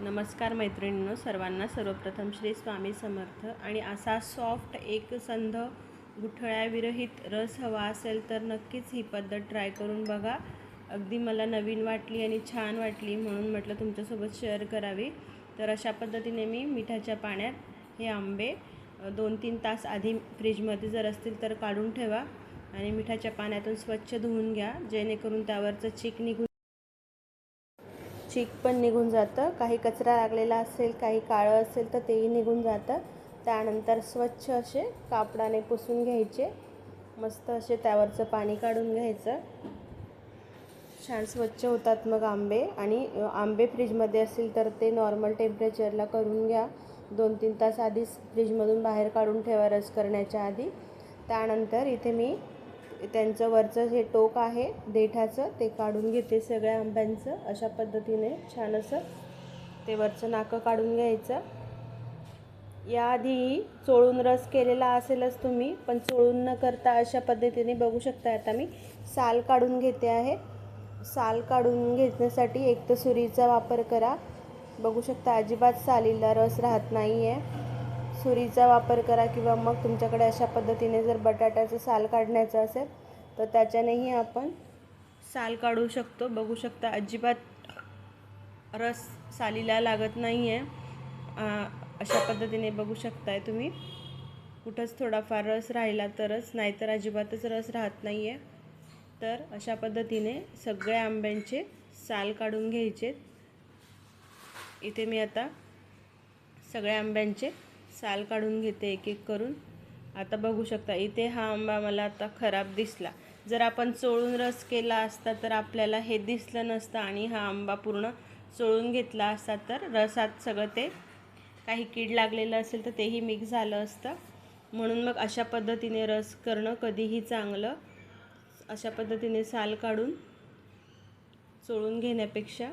नमस्कार मैत्रिणींनो सर्वांना सर्वप्रथम श्री स्वामी समर्थ. आणि असा सॉफ्ट एक संध गुठळ्याविरहित रस हवा असेल तर नक्कीच ही पद्धत ट्राय करून बघा. अगदी मला नवीन वाटली आणि छान वाटली म्हणून म्हटलं तुमच्यासोबत शेअर करावी. तर अशा पद्धतीने मी मिठाच्या पाण्यात हे आंबे दोन तीन तास आधी फ्रीजमध्ये जर असतील तर काढून ठेवा. आणि मिठाच्या पाण्यातून स्वच्छ धुवून घ्या. जेणेकरून त्यावरचं चीक निघून चीक पण निघून जातं. काही कचरा लागलेला असेल काही काळं असेल तर तेही निघून जातं. त्यानंतर स्वच्छ असे कापडाने पुसून घ्यायचे. मस्त असे त्यावरचं पाणी काढून घ्यायचं. छान स्वच्छ होतात मग आंबे. आणि आंबे फ्रीजमध्ये असतील तर ते नॉर्मल टेम्परेचरला करून घ्या. दोन तीन तास आधीच फ्रीजमधून बाहेर काढून ठेवा रस करण्याच्या आधी. त्यानंतर इथे मी त्यांचं वरचं जे टोक आहे देठाचं ते काढून घेते सगळ्या आंब्यांचं. अशा पद्धतीने छान असं ते वरचं नाकं काढून घ्यायचं. याआधी चोळून रस केलेला असेलच तुम्ही पण चोळून न करता अशा पद्धतीने बघू शकता. आता मी साल काढून घेते आहे. साल काढून घेण्यासाठी एक तर सुरीचा वापर करा. बघू शकता अजिबात सालीला रस राहत नाही आहे सुरीचा वापर करा किंवा मग तुमच्याकडे अशा पद्धतीने जर बटाट्याचं साल काढण्याचं असेल तर त्याच्यानेही आपण साल काढू शकतो. बघू शकता अजिबात रस सालीला लागत नाही आहे अशा पद्धतीने बघू शकताय तुम्ही. कुठंच थोडाफार रस राहिला तरच नाहीतर अजिबातच रस राहत नाही आहे तर अशा पद्धतीने सगळ्या आंब्यांचे साल काढून घ्यायचे इथे मी आता सगळ्या आंब्यांचे साल काढून घेते एक एक करून. आता बघू शकता इथे हा आंबा मला आता खराब दिसला. जर आपण चोळून रस केला असता तर आपल्याला हे दिसलं नसतं आणि हा आंबा पूर्ण चोळून घेतला असता तर रसात सगळं ते काही कीड लागलेलं असेल तर तेही मिक्स झालं असतं. म्हणून मग अशा पद्धतीने रस करणं कधीही चांगलं. अशा पद्धतीने साल काढून चोळून घेण्यापेक्षा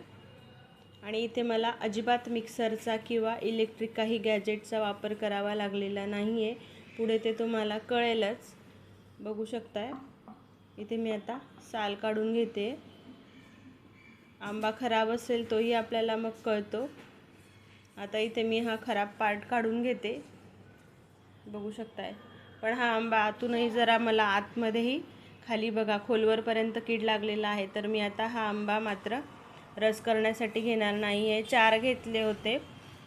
आणि इथे मला अजिबात मिक्सरचा किंवा इलेक्ट्रिक काही गॅजेटचा वापर करावा लागलेला नाही आहे पुढे ते तुम्हाला कळेलच. बघू शकताय. इथे मी आता साल काढून घेते. आंबा खराब असेल तोही आपल्याला मग कळतो. आता इथे मी हा खराब पार्ट काढून घेते. बघू शकताय. पण हा आंबा आतूनही जरा मला आतमध्येही खाली बघा खोलवरपर्यंत कीड लागलेला आहे. तर मी आता हा आंबा मात्र रस करण्यासाठी घेणार नाही आहे चार घेतले होते.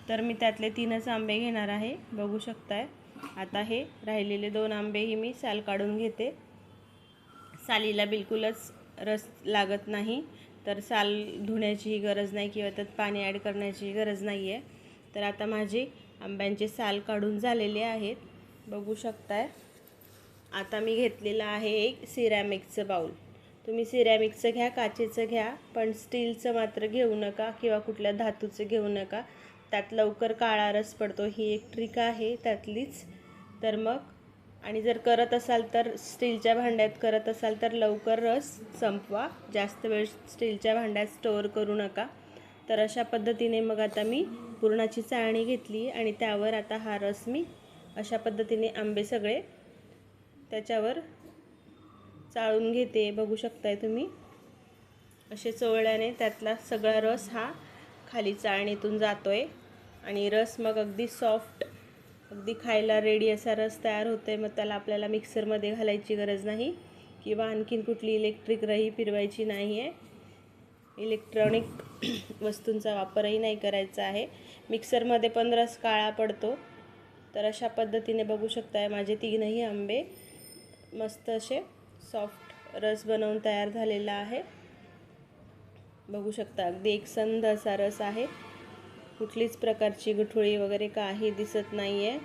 तर मी त्यातले तीनच आंबे घेणार आहे. बघू शकताय. आता हे राहिलेले दोन आंबेही मी साल काढून घेते. सालीला बिलकुलच रस लागत नाही. तर साल धुण्याचीही गरज नाही किंवा त्यात पाणी ॲड करण्याचीही गरज नाही आहे तर आता माझे आंब्यांचे साल काढून झालेले आहेत. बघू शकताय. आता मी घेतलेलं आहे एक सिरॅमिकचं बाऊल तुम्ही सिरॅमिकचं घ्या काचेचं घ्या पण स्टीलचं मात्र घेऊ नका किंवा कुठल्या धातूचं घेऊ नका. त्यात लवकर काळा रस पडतो ही एक ट्रिक आहे त्यातलीच. तर मग आणि जर करत असाल तर स्टीलच्या भांड्यात करत असाल तर लवकर रस संपवा. जास्त वेळ स्टीलच्या भांड्यात स्टोअर करू नका. तर अशा पद्धतीने मग आता मी पुरणाची चाळणी घेतली आणि त्यावर आता हा रस मी अशा पद्धतीने आंबे सगळे त्याच्यावर चाळून घेते बघू शकताय तुम्ही. असे चोळल्याने त्यातला सगळा रस हा खाली चाळणीतून जातो आहे आणि रस मग अगदी सॉफ्ट अगदी खायला रेडी असा रस तयार होतो आहे मग त्याला आपल्याला मिक्सरमध्ये घालायची गरज नाही. किंवा आणखीन कुठली इलेक्ट्रिक रही फिरवायची नाही आहे इलेक्ट्रॉनिक वस्तूंचा वापरही नाही करायचा आहे. मिक्सरमध्ये पण रस काळा पडतो. तर अशा पद्धतीने बघू शकताय माझे तीनही आंबे मस्त असे सॉफ्ट रस बनवून तयार झालेला आहे. बघू शकता अगदी एकसंध असा रस आहे. कुठलीच प्रकारची गुठळी वगैरे काही दिसत नाही आहे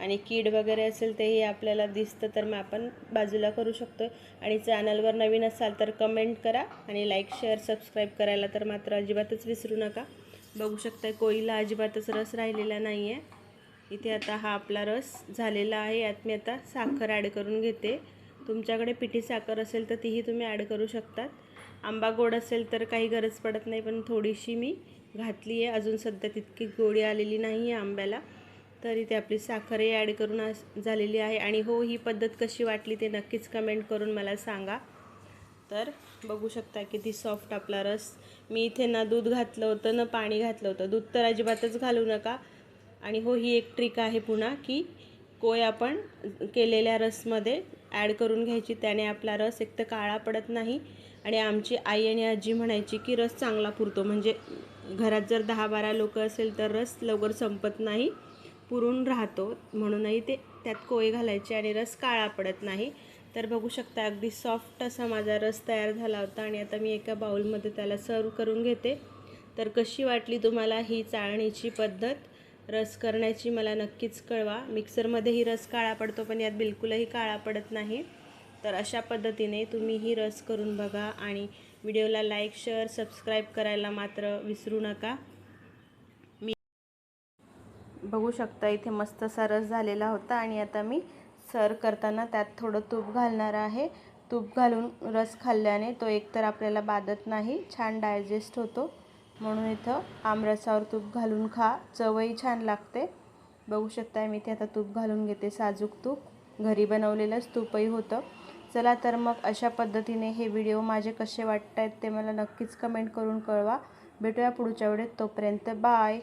आणि कीड वगैरे असेल तेही आपल्याला दिसतं तर मग आपण बाजूला करू शकतो आणि चॅनलवर नवीन असाल तर कमेंट करा आणि लाईक शेअर सबस्क्राईब करायला तर मात्र अजिबातच विसरू नका. बघू शकता कोळीला अजिबातच रस राहिलेला नाही आहे इथे आता हा आपला रस झालेला आहे. यात मी आता साखर ॲड करून घेते. तुमच्याकडे पिठी साखर असेल तर तीही तुम्ही ॲड करू शकतात. आंबा गोड असेल तर काही गरज पडत नाही पण थोडीशी मी घातली आहे. अजून सध्या तितकी गोडी आलेली नाही आहे आंब्याला. तर इथे आपली साखरही ॲड करून झालेली आहे. आणि हो ही पद्धत कशी वाटली ते नक्कीच कमेंट करून मला सांगा. तर बघू शकता किती सॉफ्ट आपला रस. मी इथे ना दूध घातलं होतं ना पाणी घातलं होतं. दूध तर अजिबातच घालू नका. आणि हो ही एक ट्रिक आहे पुन्हा की कोय आपण केलेल्या रसमध्ये ॲड करून घ्यायची. त्याने आपला रस एक तर काळा पडत नाही आणि आमची आई आणि आजी म्हणायची की रस चांगला पुरतो. म्हणजे घरात जर दहा बारा लोक असेल तर रस लवकर संपत नाही पुरून राहतो. म्हणूनही ते त्यात कोय घालायचे आणि रस काळा पडत नाही. तर बघू शकता अगदी सॉफ्ट असा माझा रस तयार झाला होता आणि आता मी एका बाऊलमध्ये त्याला सर्व करून घेते. तर कशी वाटली तुम्हाला ही चाळणीची पद्धत? रस करण्याची मला नक्कीच कळवा. मिक्सरमध्येही रस काळा पडतो पण यात बिलकुलही काळा पडत नाही. तर अशा पद्धतीने तुम्ही ही रस करून बघा आणि व्हिडिओला लाईक शेअर सबस्क्राईब करायला मात्र विसरू नका. मी बघू शकता इथे मस्त असा रस झालेला होता आणि आता मी सर करताना त्यात थोडं तूप घालणार आहे. तूप घालून रस खाल्ल्याने तो एकतर आपल्याला बाधत नाही छान डायजेस्ट होतो. म्हणून इथं आमरसावर तूप घालून खा. चवही छान लागते. बघू शकता मी ते आता तूप घालून घेते. साजूक तूप. घरी बनवलेलंच तूपही होतं. चला तर मग अशा पद्धतीने हे व्हिडिओ माझे कसे वाटत आहेत ते मला नक्कीच कमेंट करून कळवा. भेटूया पुढच्या वेळेत. तोपर्यंत बाय.